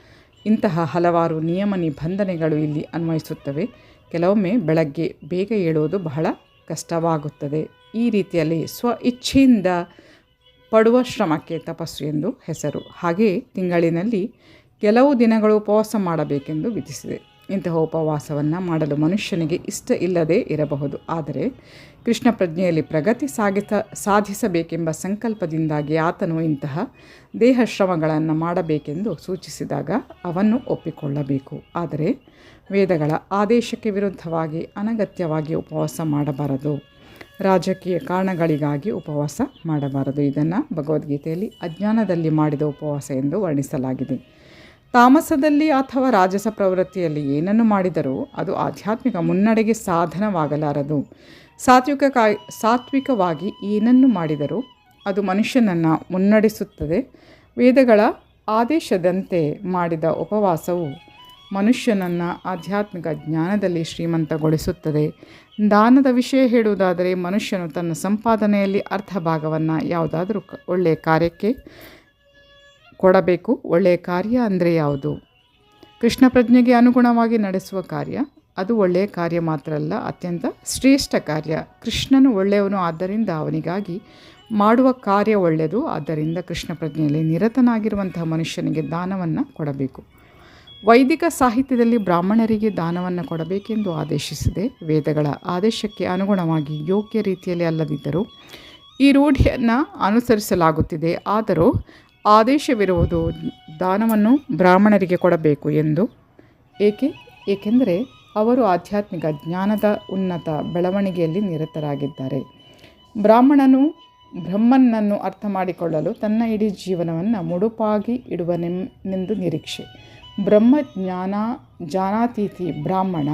ಇಂತಹ ಹಲವಾರು ನಿಯಮ ನಿಬಂಧನೆಗಳು ಇಲ್ಲಿ ಅನ್ವಯಿಸುತ್ತವೆ. ಕೆಲವೊಮ್ಮೆ ಬೆಳಗ್ಗೆ ಬೇಗ ಏಳುವುದು ಬಹಳ ಕಷ್ಟವಾಗುತ್ತದೆ. ಈ ರೀತಿಯಲ್ಲಿ ಸ್ವ ಇಚ್ಛೆಯಿಂದ ಪಡುವ ಶ್ರಮಕ್ಕೆ ತಪಸ್ಸು ಎಂದು ಹೆಸರು. ಹಾಗೆಯೇ ತಿಂಗಳಿನಲ್ಲಿ ಕೆಲವು ದಿನಗಳು ಉಪವಾಸ ಮಾಡಬೇಕೆಂದು ವಿಧಿಸಿದೆ. ಇಂತಹ ಉಪವಾಸವನ್ನು ಮಾಡಲು ಮನುಷ್ಯನಿಗೆ ಇಷ್ಟ ಇಲ್ಲದೇ ಇರಬಹುದು. ಆದರೆ ಕೃಷ್ಣ ಪ್ರಜ್ಞೆಯಲ್ಲಿ ಪ್ರಗತಿ ಸಾಗಿಸ ಸಾಧಿಸಬೇಕೆಂಬ ಸಂಕಲ್ಪದಿಂದಾಗಿ ಆತನು ಇಂತಹ ದೇಹ ಶ್ರಮಗಳನ್ನು ಮಾಡಬೇಕೆಂದು ಸೂಚಿಸಿದಾಗ ಅವನ್ನು ಒಪ್ಪಿಕೊಳ್ಳಬೇಕು. ಆದರೆ ವೇದಗಳ ಆದೇಶಕ್ಕೆ ವಿರುದ್ಧವಾಗಿ ಅನಗತ್ಯವಾಗಿ ಉಪವಾಸ ಮಾಡಬಾರದು. ರಾಜಕೀಯ ಕಾರಣಗಳಿಗಾಗಿ ಉಪವಾಸ ಮಾಡಬಾರದು. ಇದನ್ನು ಭಗವದ್ಗೀತೆಯಲ್ಲಿ ಅಜ್ಞಾನದಲ್ಲಿ ಮಾಡಿದ ಉಪವಾಸ ಎಂದು ವರ್ಣಿಸಲಾಗಿದೆ. ತಾಮಸದಲ್ಲಿ ಅಥವಾ ರಾಜಸ ಪ್ರವೃತ್ತಿಯಲ್ಲಿ ಏನನ್ನು ಮಾಡಿದರೂ ಅದು ಆಧ್ಯಾತ್ಮಿಕ ಮುನ್ನಡೆಗೆ ಸಾಧನವಾಗಲಾರದು. ಸಾತ್ವಿಕ ಸಾತ್ವಿಕವಾಗಿ ಏನನ್ನು ಮಾಡಿದರೂ ಅದು ಮನುಷ್ಯನನ್ನು ಮುನ್ನಡೆಸುತ್ತದೆ. ವೇದಗಳ ಆದೇಶದಂತೆ ಮಾಡಿದ ಉಪವಾಸವು ಮನುಷ್ಯನನ್ನು ಆಧ್ಯಾತ್ಮಿಕ ಜ್ಞಾನದಲ್ಲಿ ಶ್ರೀಮಂತಗೊಳಿಸುತ್ತದೆ. ದಾನದ ವಿಷಯ ಹೇಳುವುದಾದರೆ ಮನುಷ್ಯನು ತನ್ನ ಸಂಪಾದನೆಯಲ್ಲಿ ಅರ್ಧ ಭಾಗವನ್ನು ಯಾವುದಾದರೂ ಒಳ್ಳೆಯ ಕಾರ್ಯಕ್ಕೆ ಕೊಡಬೇಕು. ಒಳ್ಳೆಯ ಕಾರ್ಯ ಅಂದರೆ ಯಾವುದು? ಕೃಷ್ಣ ಪ್ರಜ್ಞೆಗೆ ಅನುಗುಣವಾಗಿ ನಡೆಸುವ ಕಾರ್ಯ, ಅದು ಒಳ್ಳೆಯ ಕಾರ್ಯ ಮಾತ್ರ ಅಲ್ಲ, ಅತ್ಯಂತ ಶ್ರೇಷ್ಠ ಕಾರ್ಯ. ಕೃಷ್ಣನು ಒಳ್ಳೆಯವನು ಆದ್ದರಿಂದ ಅವನಿಗಾಗಿ ಮಾಡುವ ಕಾರ್ಯ ಒಳ್ಳೆಯದು. ಆದ್ದರಿಂದ ಕೃಷ್ಣ ಪ್ರಜ್ಞೆಯಲ್ಲಿ ನಿರತನಾಗಿರುವಂತಹ ಮನುಷ್ಯನಿಗೆ ದಾನವನ್ನು ಕೊಡಬೇಕು. ವೈದಿಕ ಸಾಹಿತ್ಯದಲ್ಲಿ ಬ್ರಾಹ್ಮಣರಿಗೆ ದಾನವನ್ನು ಕೊಡಬೇಕೆಂದು ಆದೇಶಿಸಿದೆ. ವೇದಗಳ ಆದೇಶಕ್ಕೆ ಅನುಗುಣವಾಗಿ ಯೋಗ್ಯ ರೀತಿಯಲ್ಲಿ ಅಲ್ಲದಿದ್ದರೂ ಈ ರೂಢಿಯನ್ನು ಅನುಸರಿಸಲಾಗುತ್ತಿದೆ. ಆದರೂ ಆದೇಶವಿರುವುದು ದಾನವನ್ನು ಬ್ರಾಹ್ಮಣರಿಗೆ ಕೊಡಬೇಕು ಎಂದು. ಏಕೆ? ಏಕೆಂದರೆ ಅವರು ಆಧ್ಯಾತ್ಮಿಕ ಜ್ಞಾನದ ಉನ್ನತ ಬೆಳವಣಿಗೆಯಲ್ಲಿ ನಿರತರಾಗಿದ್ದಾರೆ. ಬ್ರಾಹ್ಮಣನು ಬ್ರಹ್ಮನನ್ನು ಅರ್ಥ ಮಾಡಿಕೊಳ್ಳಲು ತನ್ನ ಇಡೀ ಜೀವನವನ್ನು ಮುಡುಪಾಗಿ ಇಡುವನೆಂದು ನಿರೀಕ್ಷೆ. ಬ್ರಹ್ಮ ಜ್ಞಾನ ಜಾನಾತೀತಿ ಬ್ರಾಹ್ಮಣ.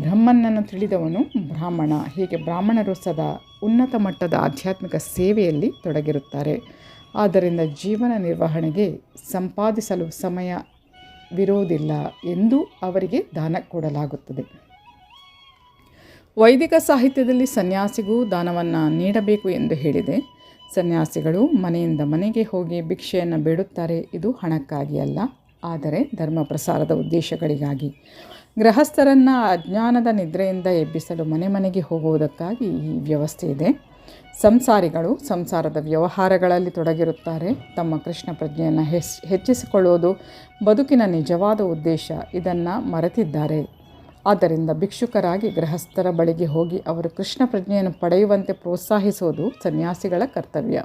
ಬ್ರಹ್ಮನನ್ನು ತಿಳಿದವನು ಬ್ರಾಹ್ಮಣ. ಹೀಗೆ ಬ್ರಾಹ್ಮಣರು ಸದಾ ಉನ್ನತ ಮಟ್ಟದ ಆಧ್ಯಾತ್ಮಿಕ ಸೇವೆಯಲ್ಲಿ ತೊಡಗಿರುತ್ತಾರೆ. ಆದ್ದರಿಂದ ಜೀವನ ನಿರ್ವಹಣೆಗೆ ಸಂಪಾದಿಸಲು ಸಮಯವಿರೋದಿಲ್ಲ ಎಂದು ಅವರಿಗೆ ದಾನ ಕೊಡಲಾಗುತ್ತದೆ. ವೈದಿಕ ಸಾಹಿತ್ಯದಲ್ಲಿ ಸನ್ಯಾಸಿಗೂ ದಾನವನ್ನು ನೀಡಬೇಕು ಎಂದು ಹೇಳಿದೆ. ಸನ್ಯಾಸಿಗಳು ಮನೆಯಿಂದ ಮನೆಗೆ ಹೋಗಿ ಭಿಕ್ಷೆಯನ್ನು ಬೇಡುತ್ತಾರೆ. ಇದು ಹಣಕ್ಕಾಗಿ ಅಲ್ಲ. ಆದರೆ ಧರ್ಮ ಪ್ರಸಾರದ ಉದ್ದೇಶಗಳಿಗಾಗಿ. ಗೃಹಸ್ಥರನ್ನು ಅಜ್ಞಾನದ ನಿದ್ರೆಯಿಂದ ಎಬ್ಬಿಸಲು ಮನೆ ಮನೆಗೆ ಹೋಗುವುದಕ್ಕಾಗಿ ಈ ವ್ಯವಸ್ಥೆ ಇದೆ. ಸಂಸಾರಿಗಳು ಸಂಸಾರದ ವ್ಯವಹಾರಗಳಲ್ಲಿ ತೊಡಗಿರುತ್ತಾರೆ. ತಮ್ಮ ಕೃಷ್ಣ ಪ್ರಜ್ಞೆಯನ್ನು ಹೆಸ್ ಹೆಚ್ಚಿಸಿಕೊಳ್ಳುವುದು ಬದುಕಿನ ನಿಜವಾದ ಉದ್ದೇಶ. ಇದನ್ನು ಮರೆತಿದ್ದಾರೆ. ಆದ್ದರಿಂದ ಭಿಕ್ಷುಕರಾಗಿ ಗೃಹಸ್ಥರ ಬಳಿಗೆ ಹೋಗಿ ಅವರು ಕೃಷ್ಣ ಪ್ರಜ್ಞೆಯನ್ನು ಪಡೆಯುವಂತೆ ಪ್ರೋತ್ಸಾಹಿಸುವುದು ಸನ್ಯಾಸಿಗಳ ಕರ್ತವ್ಯ.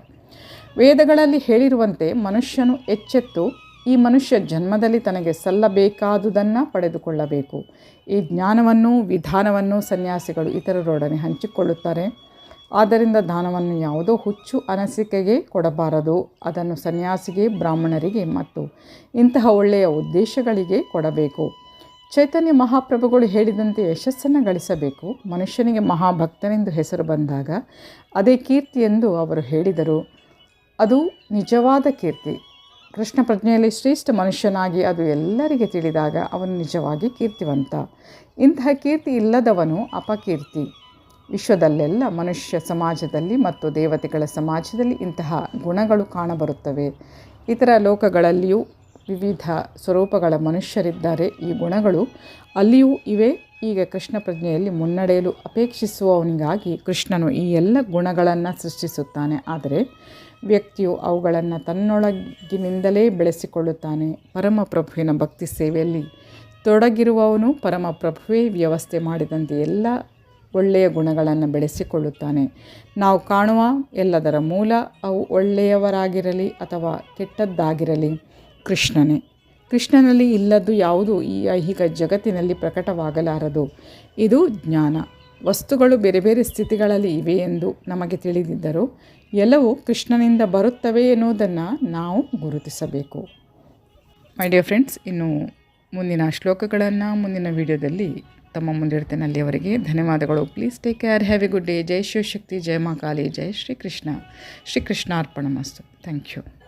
ವೇದಗಳಲ್ಲಿ ಹೇಳಿರುವಂತೆ ಮನುಷ್ಯನು ಎಚ್ಚೆತ್ತು ಈ ಮನುಷ್ಯ ಜನ್ಮದಲ್ಲಿ ತನಗೆ ಸಲ್ಲಬೇಕಾದುದನ್ನು ಪಡೆದುಕೊಳ್ಳಬೇಕು. ಈ ಜ್ಞಾನವನ್ನು ವಿಧಾನವನ್ನು ಸನ್ಯಾಸಿಗಳು ಇತರರೊಡನೆ ಹಂಚಿಕೊಳ್ಳುತ್ತಾರೆ. ಆದ್ದರಿಂದ ದಾನವನ್ನು ಯಾವುದೋ ಹುಚ್ಚು ಅನಸಿಕೆಗೆ ಕೊಡಬಾರದು. ಅದನ್ನು ಸನ್ಯಾಸಿಗೆ, ಬ್ರಾಹ್ಮಣರಿಗೆ ಮತ್ತು ಇಂತಹ ಒಳ್ಳೆಯ ಉದ್ದೇಶಗಳಿಗೆ ಕೊಡಬೇಕು. ಚೈತನ್ಯ ಮಹಾಪ್ರಭುಗಳು ಹೇಳಿದಂತೆ ಯಶಸ್ಸನ್ನು ಗಳಿಸಬೇಕು. ಮನುಷ್ಯನಿಗೆ ಮಹಾಭಕ್ತನೆಂದು ಹೆಸರು ಬಂದಾಗ ಅದೇ ಕೀರ್ತಿ ಎಂದು ಅವರು ಹೇಳಿದರು. ಅದು ನಿಜವಾದ ಕೀರ್ತಿ. ಕೃಷ್ಣ ಪ್ರಜ್ಞೆಯಲ್ಲಿ ಶ್ರೇಷ್ಠ ಮನುಷ್ಯನಾಗಿ ಅದು ಎಲ್ಲರಿಗೆ ತಿಳಿದಾಗ ಅವನು ನಿಜವಾಗಿ ಕೀರ್ತಿವಂತ. ಇಂತಹ ಕೀರ್ತಿ ಇಲ್ಲದವನು ಅಪಕೀರ್ತಿ. ವಿಶ್ವದಲ್ಲೆಲ್ಲ ಮನುಷ್ಯ ಸಮಾಜದಲ್ಲಿ ಮತ್ತು ದೇವತೆಗಳ ಸಮಾಜದಲ್ಲಿ ಇಂತಹ ಗುಣಗಳು ಕಾಣಬರುತ್ತವೆ. ಇತರ ಲೋಕಗಳಲ್ಲಿಯೂ ವಿವಿಧ ಸ್ವರೂಪಗಳ ಮನುಷ್ಯರಿದ್ದಾರೆ. ಈ ಗುಣಗಳು ಅಲ್ಲಿಯೂ ಇವೆ. ಈಗ ಕೃಷ್ಣ ಪ್ರಜ್ಞೆಯಲ್ಲಿ ಮುನ್ನಡೆಯಲು ಅಪೇಕ್ಷಿಸುವವನಿಗಾಗಿ ಕೃಷ್ಣನು ಈ ಎಲ್ಲ ಗುಣಗಳನ್ನು ಸೃಷ್ಟಿಸುತ್ತಾನೆ. ಆದರೆ ವ್ಯಕ್ತಿಯು ಅವುಗಳನ್ನು ತನ್ನೊಳಗಿನಿಂದಲೇ ಬೆಳೆಸಿಕೊಳ್ಳುತ್ತಾನೆ. ಪರಮಪ್ರಭುವಿನ ಭಕ್ತಿ ಸೇವೆಯಲ್ಲಿ ತೊಡಗಿರುವವನು ಪರಮಪ್ರಭುವೇ ವ್ಯವಸ್ಥೆ ಮಾಡಿದಂತೆ ಎಲ್ಲ ಒಳ್ಳೆಯ ಗುಣಗಳನ್ನು ಬೆಳೆಸಿಕೊಳ್ಳುತ್ತಾನೆ. ನಾವು ಕಾಣುವ ಎಲ್ಲದರ ಮೂಲ ಅವು ಒಳ್ಳೆಯವರಾಗಿರಲಿ ಅಥವಾ ಕೆಟ್ಟದ್ದಾಗಿರಲಿ ಕೃಷ್ಣನೇ. ಕೃಷ್ಣನಲ್ಲಿ ಇಲ್ಲದ್ದು ಯಾವುದು ಈ ಐಹಿಕ ಜಗತ್ತಿನಲ್ಲಿ ಪ್ರಕಟವಾಗಲಾರದು? ಇದು ಜ್ಞಾನ. ವಸ್ತುಗಳು ಬೇರೆ ಬೇರೆ ಸ್ಥಿತಿಗಳಲ್ಲಿ ಇವೆ ಎಂದು ನಮಗೆ ತಿಳಿದಿದ್ದರೂ ಎಲ್ಲವೂ ಕೃಷ್ಣನಿಂದ ಬರುತ್ತವೆ ಎನ್ನುವುದನ್ನು ನಾವು ಗುರುತಿಸಬೇಕು. ಮೈ ಡಿಯರ್ ಫ್ರೆಂಡ್ಸ್ ಇನ್ನು ಮುಂದಿನ ಶ್ಲೋಕಗಳನ್ನು ಮುಂದಿನ ವಿಡಿಯೋದಲ್ಲಿ ತಮ್ಮ ಮುಂದಿಡ್ತೇನೆ ಅಲ್ಲಿಯವರೆಗೆ ಧನ್ಯವಾದಗಳು. Please take care have a good day ಜೈ ಶಿವಶಕ್ತಿ. ಜಯ ಮಾ ಕಾಳಿ. ಜೈ ಶ್ರೀಕೃಷ್ಣ. ಶ್ರೀ ಕೃಷ್ಣಾರ್ಪಣ ಮಸ್ತು. Thank you